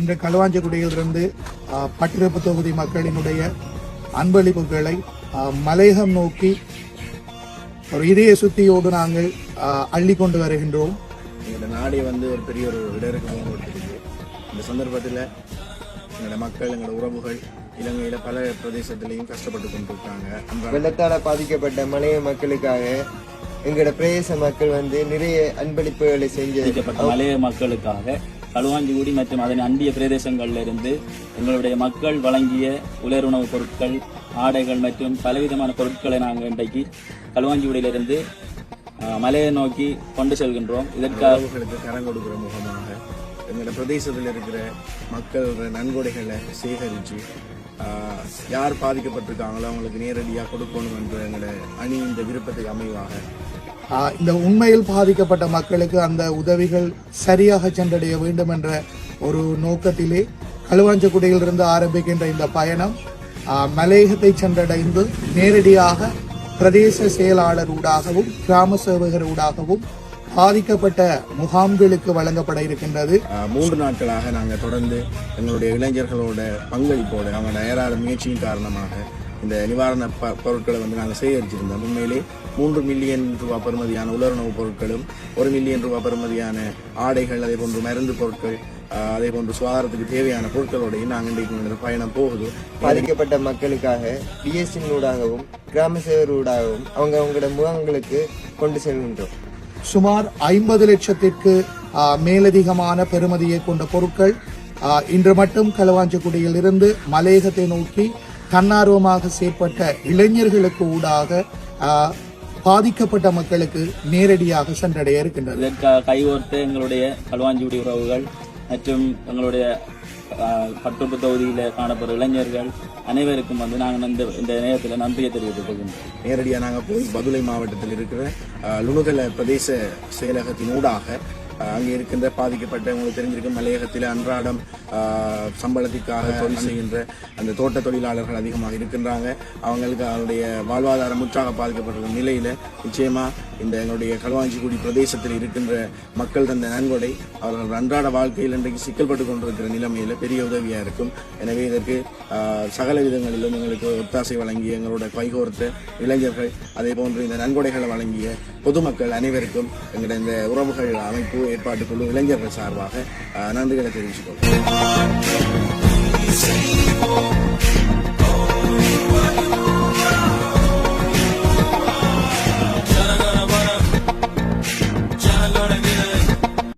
இந்த களுவாஞ்சக்குடியிலிருந்து பட்டிருப்பு தொகுதி மக்களினுடைய அன்பளிப்புகளை மலையகம் நோக்கி ஒரு இதய சுத்தியோடு நாங்கள் அள்ளி கொண்டு வருகின்றோம். எங்களோட நாடே வந்து ஒரு பெரிய ஒரு இடருக்கு முன் கொடுத்துருக்கு இந்த சந்தர்ப்பத்தில் எங்களோட மக்கள் எங்களோட உறவுகள் இலங்கையில் பல பிரதேசத்திலையும் கஷ்டப்பட்டு கொண்டிருக்காங்க. அன்றாட வெள்ளத்தால பாதிக்கப்பட்ட மலைய மக்களுக்காக எங்களோட பிரதேச மக்கள் வந்து நிறைய அன்பளிப்புகளை செஞ்சு மலைய மக்களுக்காக களுவாஞ்சிக்குடி மற்றும் அதன் அண்டிய பிரதேசங்களில் இருந்து எங்களுடைய மக்கள் வழங்கிய உலருணவுப் பொருட்கள் ஆடைகள் மற்றும் பலவிதமான பொருட்களை நாங்கள் இன்றைக்கு களுவாஞ்சிக்குடியிலிருந்து அஹ், மலையை நோக்கி கொண்டு செல்கின்றோம். இதற்காக கரம் கொடுக்கிற முகமாக எங்களோட பிரதேசத்தில் இருக்கிற மக்களோட நன்கொடைகளை சேகரித்து யார் பாதிக்கப்பட்டிருக்காங்களோ அவங்களுக்கு நேரடியாக கொடுக்கணும் என்ற எங்களை அணி இந்த விருப்பத்தை அமைவாக. இந்த உண்மையில் பாதிக்கப்பட்ட மக்களுக்கு அந்த உதவிகள் சரியாக சென்றடைய வேண்டும் என்ற ஒரு நோக்கத்திலே களுவாஞ்சக்குடியிலிருந்து ஆரம்பிக்கின்ற இந்த பயணம் மலையகத்தை சென்றடைந்து நேரடியாக பிரதேச செயலாளர் ஊடாகவும் கிராம சேவகர் ஊடாகவும் பாதிக்கப்பட்ட முகாம்களுக்கு வழங்கப்பட இருக்கின்றது. மூன்று நாட்களாக நாங்கள் தொடர்ந்து எங்களுடைய இளைஞர்களோட பங்களிப்போடு அவங்களோட ஏராள முயற்சியின் காரணமாக இந்த நிவாரண ப பொருட்களை வந்து நாங்கள் சேகரிச்சிருந்தோம். உண்மையிலே மூன்று மில்லியன் ரூபாய் பெறுமதியான உலர்ணவு பொருட்களும் ஒரு மில்லியன் ரூபாய் பெறுமதியான ஆடைகள் அதே போன்று மருந்து பொருட்கள் அதே போன்று சுகாதாரத்துக்கு தேவையான பொருட்களோடையும் நாங்கள் இன்றைக்கு இந்த பயணம் போகுது. பாதிக்கப்பட்ட மக்களுக்காக பிஎஸ்சின் ஊடாகவும் கிராம சேவர் ஊடாகவும் அவங்க அவங்களோட முகங்களுக்கு கொண்டு செல்கின்றோம். சுமார் ஐம்பது லட்சத்திற்கு மேலதிகமான பெறுமதியை கொண்ட பொருட்கள் இன்று மட்டும் களவாஞ்சக்குடியில் இருந்து மலையகத்தை நோக்கி தன்னார்வமாக செயற்பட்ட இளைஞர்களுக்கு ஊடாக பாதிக்கப்பட்ட மக்களுக்கு நேரடியாக சென்றடைய இருக்கின்றது. கைகோர்த்து எங்களுடைய களுவாஞ்சிக்குடி உறவுகள் மற்றும் எங்களுடைய அஹ், பட்டுப்பு தொகுதியில் காணப்படுற இளைஞர்கள் அனைவருக்கும் வந்து நாங்கள் இந்த இந்த நேரத்தில் நன்றியை தெரிவித்துக் கொள்கின்றோம் நேரடியாக நாங்கள் போய் பதுளை மாவட்டத்தில் இருக்கிற லுணுகல பிரதேச செயலகத்தின் ஊடாக ஆஹ், அங்கே இருக்கின்ற பாதிக்கப்பட்ட உங்களுக்கு தெரிஞ்சிருக்கும் மலையகத்தில் அன்றாடம் சம்பளத்திற்காக தொழில் செய்கின்ற அந்த தோட்ட தொழிலாளர்கள் அதிகமாக இருக்கின்றாங்க. அவங்களுக்கு அவருடைய வாழ்வாதாரம் முற்றாக பாதிக்கப்பட்ட நிலையில் நிச்சயமா இந்த எங்களுடைய களுவாஞ்சிக்குடி பிரதேசத்தில் இருக்கின்ற மக்கள் தந்த நன்கொடை அவர்கள் அன்றாட வாழ்க்கையில் இன்றைக்கு சிக்கல்பட்டு கொண்டிருக்கிற நிலைமையில் பெரிய உதவியாக இருக்கும். எனவே இதற்கு சகல விதங்களிலும் எங்களுக்கு ஒத்தாசை வழங்கிய எங்களோட கைகோர்த்த இளைஞர்கள் அதே போன்று இந்த நன்கொடைகளை வழங்கிய பொதுமக்கள் அனைவருக்கும் எங்களுடைய இந்த உறவுகள் அமைப்பு ஏற்பாட்டுக்குழு இளைஞர்கள் சார்பாக நன்றிகளை தெரிவித்துக் கொள்கிறேன்.